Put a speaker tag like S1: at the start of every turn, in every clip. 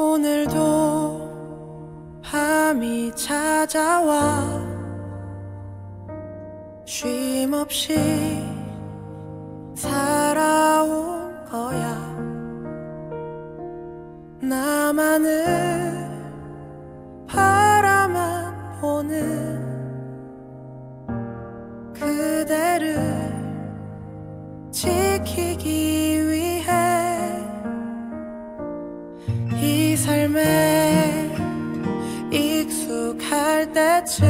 S1: 오늘도 밤이 찾아와. 쉼 없이 살아온 거야. 나만을 바라만 보는 그대를 지키기 삶에 익숙할 때쯤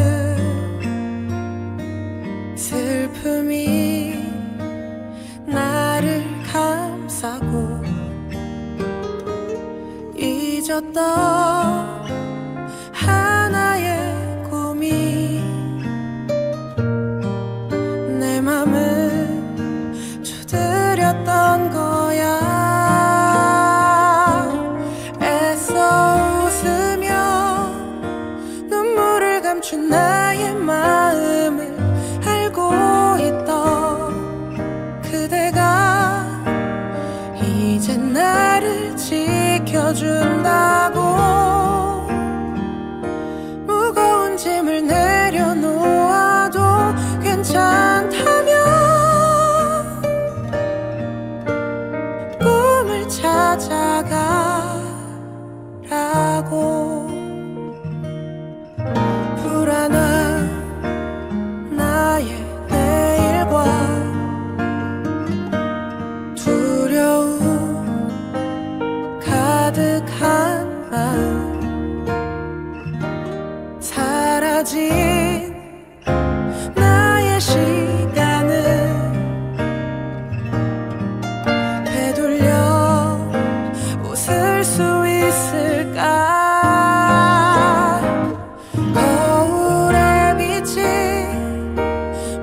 S1: 슬픔이 나를 감싸고 잊었던 지켜준다고. 무거운 짐을 내려놓아도 괜찮다면 꿈을 찾아가라고. 불안한 나의 가득한 마음 사라진 나의 시간을 되돌려 웃을 수 있을까? 거울에 비친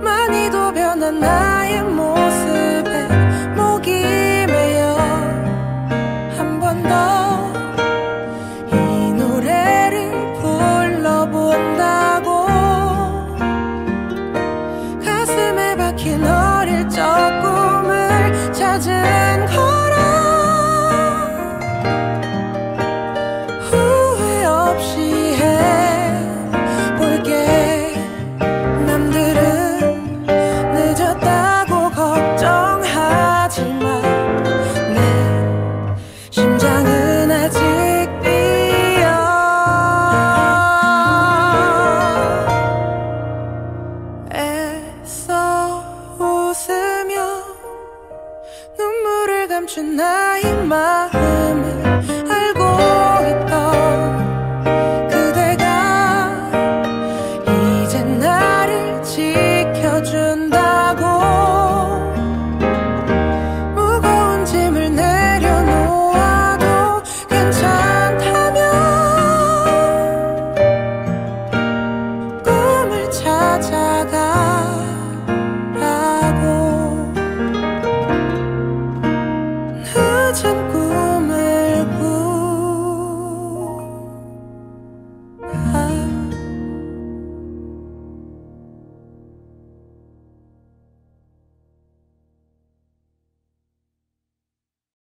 S1: 많이도 변한 나의 모습 나의 牵挂